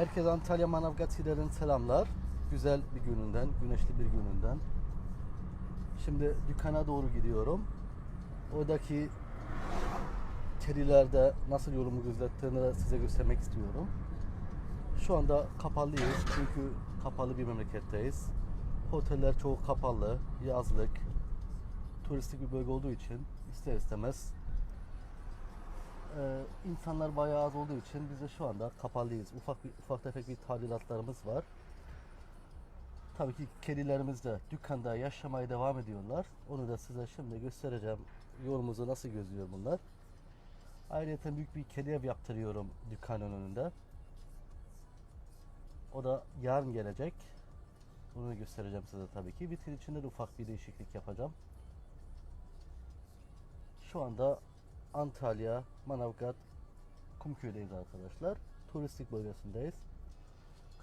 Herkese Antalya Manavgat selamlar. Güzel bir gününden, güneşli bir gününden. Şimdi dükkana doğru gidiyorum. Oradaki kerilerde nasıl yolumu gözettiğini size göstermek istiyorum. Şu anda kapalıyız çünkü kapalı bir memleketteyiz. Oteller çoğu kapalı, yazlık, turistik bir bölge olduğu için ister istemez ee, insanlar bayağı az olduğu için biz de şu anda kapalıyız. Ufak bir, ufak tefek bir tadilatlarımız var. Tabii ki kedilerimiz de dükkanda yaşamaya devam ediyorlar. Onu da size şimdi göstereceğim. Yolumuzu nasıl gözlüyor bunlar. Ayrıca büyük bir kedi ev yaptırıyorum dükkanın önünde. O da yarın gelecek. Bunu göstereceğim size tabii ki. Vitrin içinde de ufak bir değişiklik yapacağım. Şu anda Antalya, Manavgat, Kumköy'deyiz arkadaşlar. Turistik bölgesindeyiz.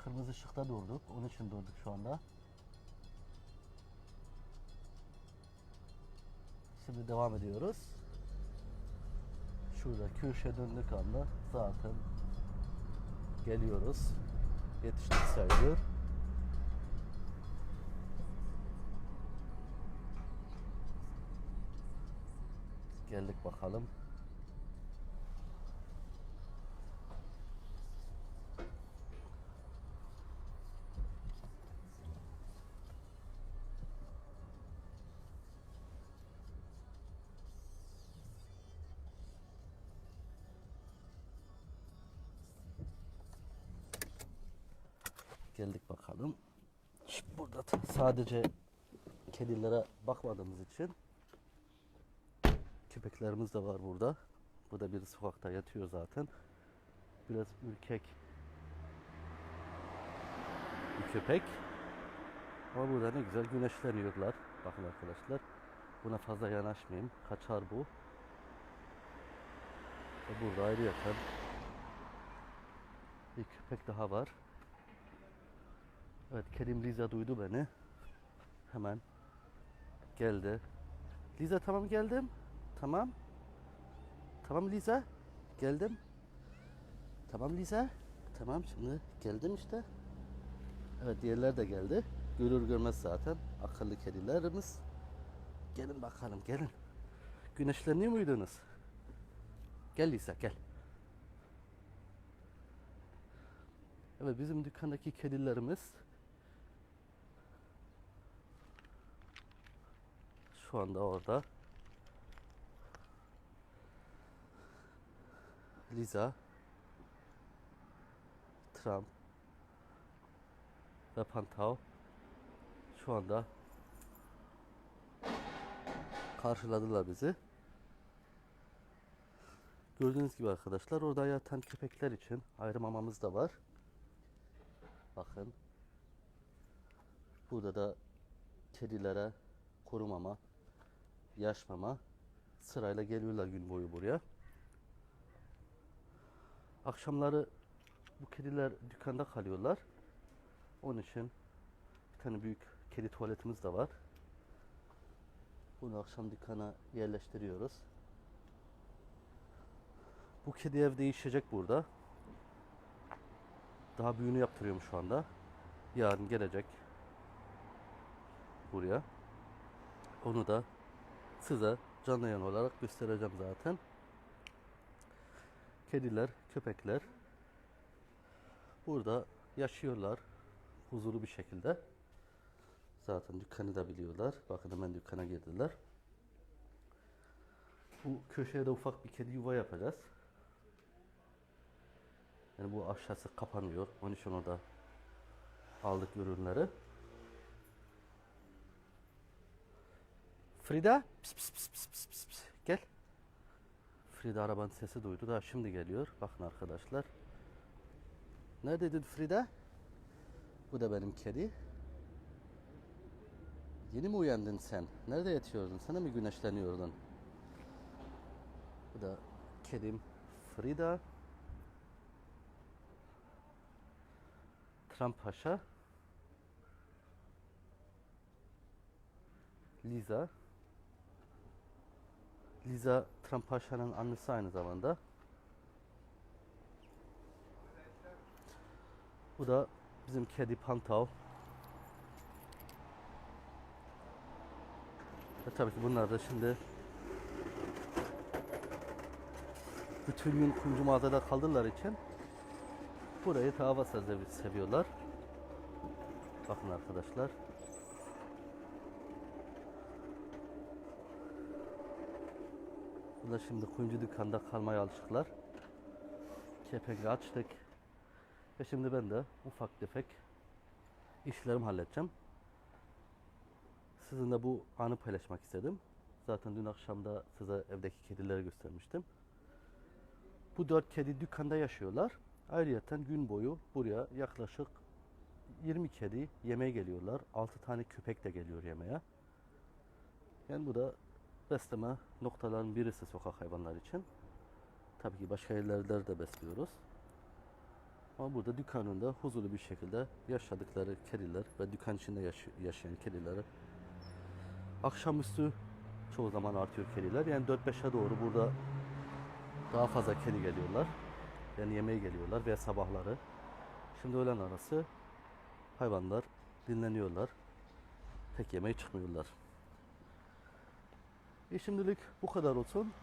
Kırmızı ışıkta durduk. Onun için durduk şu anda. Şimdi devam ediyoruz. Şurada köşe döndük anda zaten geliyoruz. Yetiştik sayılıyor. Geldik bakalım. Geldik bakalım. Şimdi burada sadece kedilere bakmadığımız için köpeklerimiz de var burada. Bu da bir sokakta yatıyor zaten. Biraz ürkek bir köpek. Ama burada ne güzel güneşleniyorlar. Bakın arkadaşlar. Buna fazla yanaşmayayım. Kaçar bu. Burada ayrı yatan bir köpek daha var. Evet kedim Liza duydu beni. Hemen geldi. Liza tamam geldim. Tamam. Tamam Liza. Geldim. Tamam Liza. Tamam şimdi geldim işte. Evet diğerler de geldi. Görür görmez zaten akıllı kedilerimiz. Gelin bakalım gelin. Güneşleniyor muydunuz? Gel Lisa gel. Evet bizim dükkandaki kedilerimiz şu anda orada. Lisa, Trump ve Pantau şu anda karşıladılar bizi. Gördüğünüz gibi arkadaşlar orada yatan köpekler için ayrı mamamız da var. Bakın. Burada da kedilere kuru mama, yaş mama sırayla geliyorlar gün boyu buraya. Akşamları bu kediler dükkanda kalıyorlar. Onun için bir tane büyük kedi tuvaletimiz de var. Bunu akşam dükkana yerleştiriyoruz. Bu kedi ev değişecek burada. Daha büyüğünü yaptırıyorum şu anda. Yarın gelecek buraya. Onu da size canlı yayın olarak göstereceğim zaten. Kediler, köpekler burada yaşıyorlar huzurlu bir şekilde. Zaten dükkanı da biliyorlar. Bakın hemen dükkana girdiler. Bu köşeye de ufak bir kedi yuva yapacağız. Yani bu aşağısı kapanmıyor. Onun için orada aldık ürünleri. Frida, pis pis pis pis pis pis. Frida arabanın sesi duydu. Daha şimdi geliyor. Bakın arkadaşlar. Neredeydin Frida? Bu da benim kedi. Yeni mi uyandın sen? Nerede yatıyordun? Sana mı güneşleniyordun? Bu da kedim Frida. Trump Paşa. Liza. Liza Trump Paşa'nın annesi aynı zamanda. Bu da bizim kedi Pantav. Ve tabii ki bunlar da şimdi bütün gün kuyumcu mağazada kaldılar için burayı daha fazla sev- seviyorlar. Bakın arkadaşlar. Bunlar şimdi kuyumcu dükkanda kalmaya alışıklar. Kepengi açtık. Ve şimdi ben de ufak tefek işlerimi halledeceğim. Sizinle bu anı paylaşmak istedim. Zaten dün akşam da size evdeki kedileri göstermiştim. Bu dört kedi dükkanda yaşıyorlar. Ayrıyeten gün boyu buraya yaklaşık 20 kedi yemeğe geliyorlar. 6 tane köpek de geliyor yemeğe. Yani bu da besleme noktaların birisi sokak hayvanlar için. Tabii ki başka yerlerde de besliyoruz. Ama burada dükkanında huzurlu bir şekilde yaşadıkları kediler ve dükkan içinde yaşı- yaşayan kedileri akşamüstü çoğu zaman artıyor kediler. Yani 4-5'e doğru burada daha fazla kedi geliyorlar. Yani yemeğe geliyorlar veya sabahları. Şimdi öğlen arası hayvanlar dinleniyorlar. Tek yemeğe çıkmıyorlar. E şimdilik bu kadar olsun.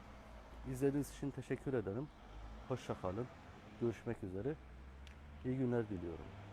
İzlediğiniz için teşekkür ederim. Hoşça kalın. Görüşmek üzere. İyi günler diliyorum.